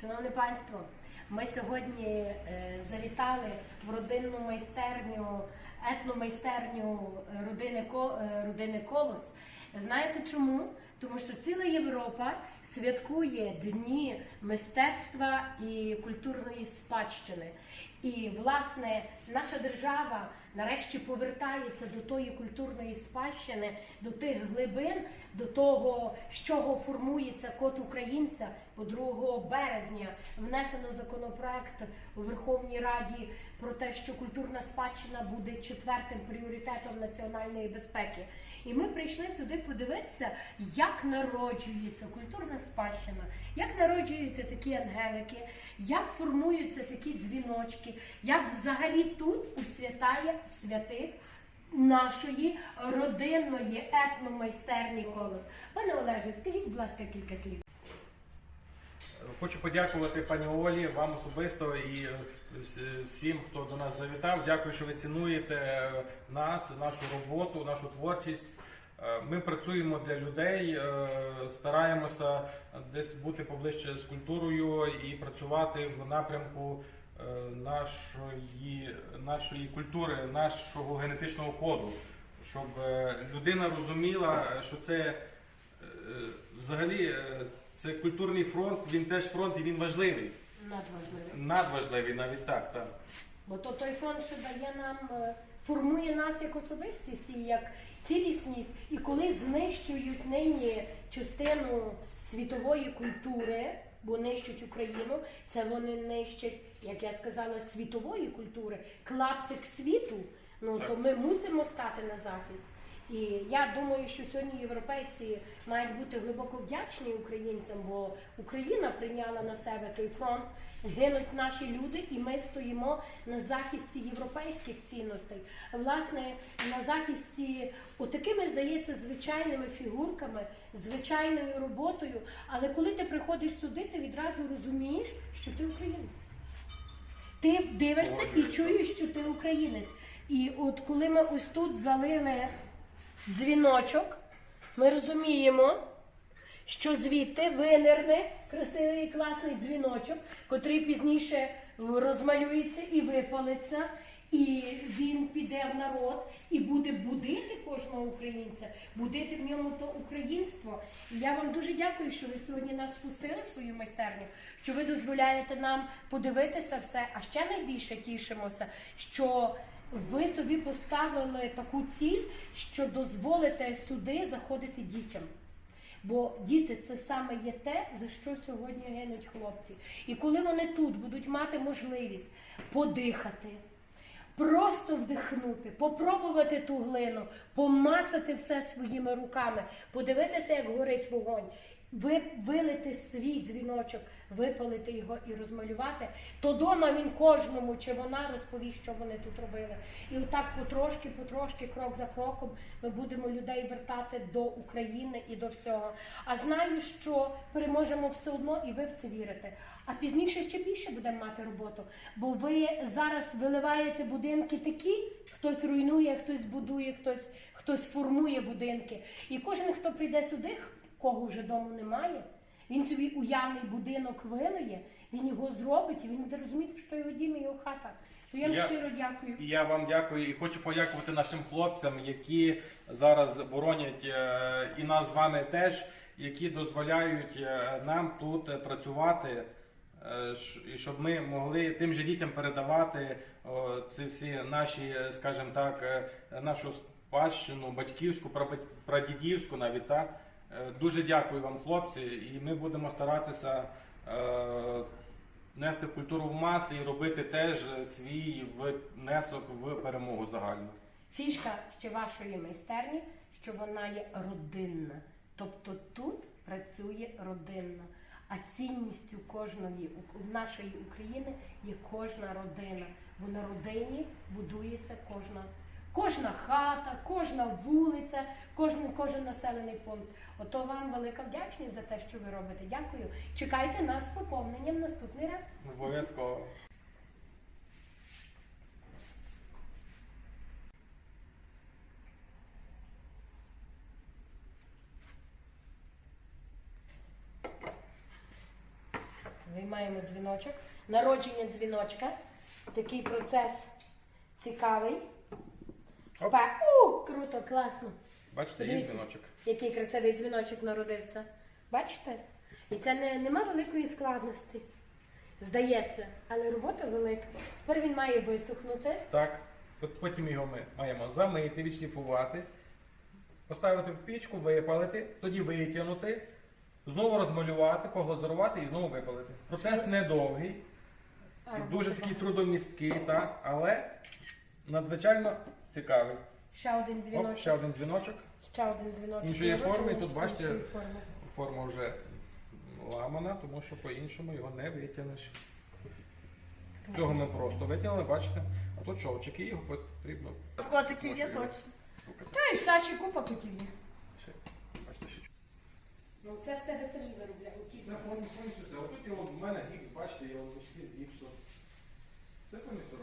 Шановне панство, ми сьогодні е, завітали в родинну майстерню, етномайстерню е, родини, е, родини Колос. Знаєте чому? Тому що ціла Європа святкує дні мистецтва і культурної спадщини. І власне наша держава нарешті повертається до тої культурної спадщини, до тих глибин, до того, з чого формується код українця. Бо 2 березня внесено законопроект у Верховній Раді про те, що культурна спадщина буде четвертим пріоритетом національної безпеки. І ми прийшли сюди подивитися, як народжується культурна спадщина, як народжуються такі ангелики, як формуються такі дзвіночки, як взагалі тут усвятає святих нашої родинної етномайстерні колос. Пане Олеже, скажіть, будь ласка, кілька слів. Хочу подякувати пані Олі, вам особисто і е, всім, хто до нас завітав. Дякую, що ви цінуєте е, нас, нашу роботу, нашу творчість. Е, Ми працюємо для людей, е, стараємося десь бути поближче з культурою і працювати в напрямку е, нашої, нашої культури, нашого генетичного коду, щоб людина розуміла, що це взагалі це культурний фронт, він теж фронт і він важливий. Надважливо. Надважливий навіть так. так. Бо то той фронт, що дає нам, формує нас як особистість і як цілісність. І коли знищують нині частину світової культури, бо нищать Україну, це вони нищать, як я сказала, світової культури, клаптик світу. Ну Так. то ми мусимо стати на захист. І я думаю, що сьогодні європейці мають бути глибоко вдячні українцям, бо Україна прийняла на себе той фронт, гинуть наші люди, і ми стоїмо на захисті європейських цінностей. Власне, на захисті отакими, здається, звичайними фігурками, звичайною роботою. Але коли ти приходиш сюди, ти відразу розумієш, що ти українець. Ти дивишся і чуєш, що ти українець. І от коли ми ось тут залили дзвіночок, ми розуміємо, що звідти винирне красивий класний дзвіночок, котрий пізніше розмалюється і випалиться, і він піде в народ і буде будити кожного українця, будити в ньому то українство. І я вам дуже дякую, що ви сьогодні нас впустили свою майстерню, що ви дозволяєте нам подивитися все. А ще найбільше тішимося, що ви собі поставили таку ціль, що дозволите сюди заходити дітям. Бо діти це саме є те, за що сьогодні гинуть хлопці. І коли вони тут будуть мати можливість подихати, просто вдихнути, попробувати ту глину, помацати все своїми руками, подивитися, як горить вогонь, вилити свій дзвіночок, випалити його і розмалювати, то дома він кожному чи вона розповість, що вони тут робили. І отак потрошки, потрошки, крок за кроком, ми будемо людей вертати до України і до всього. А знаю, що переможемо все одно, і ви в це вірите. А пізніше ще більше будемо мати роботу. Бо ви зараз виливаєте будинки такі, хтось руйнує, хтось будує, хтось, хтось формує будинки. І кожен, хто прийде сюди, кого вже дому немає, він собі уявний будинок вилиє, він його зробить, і він буде розуміти, що його дім і його хата. То я Я- щиро дякую. І я вам дякую і хочу подякувати нашим хлопцям, які зараз боронять е, і нас з вами теж, які дозволяють е, нам тут е, працювати. І щоб ми могли тим же дітям передавати о, ці всі наші, скажімо так, нашу спадщину, батьківську, прадідівську навіть так. Е, Дуже дякую вам, хлопці, і ми будемо старатися е, нести культуру в маси і робити теж свій внесок в перемогу загальну. Фішка ще вашої майстерні, що вона є родинна. Тобто тут працює родинна. А цінністю кожної нашої України є кожна родина. Бо на родині будується кожна, кожна хата, кожна вулиця, кожен, кожен населений пункт. Ото вам велика вдячність за те, що ви робите. Дякую. Чекайте нас з поповненням наступний раз. Обов'язково. виймаємо дзвіночок. Народження дзвіночка. Такий процес цікавий. Оп. Па- У, круто, класно. Бачите, є Подивіться. дзвіночок. Який красивий дзвіночок народився. Бачите? І це не, нема великої складності. Здається, але робота велика. Тепер він має висохнути. Так. От потім його ми маємо замити, відшліфувати, поставити в пічку, випалити, тоді витягнути, знову розмалювати, поглазурувати і знову випалити. Процес недовгий, А, і дуже такий трудомісткий, так, але надзвичайно цікавий. Ще один Оп, дзвіночок. ще один дзвіночок. Ще один дзвіночок. Іншої форми, Народження тут бачите, форми. Форма вже ламана, тому що по-іншому його не витягнеш. Цього ми просто витягнули, бачите? А тут шовчики, його потрібно. Котики є точно. Та й Саші купа котів є. ще, бачите, ще Ну це все ви самі виробляєте. Все повністю все. Отут його в мене гікс, бачите, я його з гіпсу. Все повністю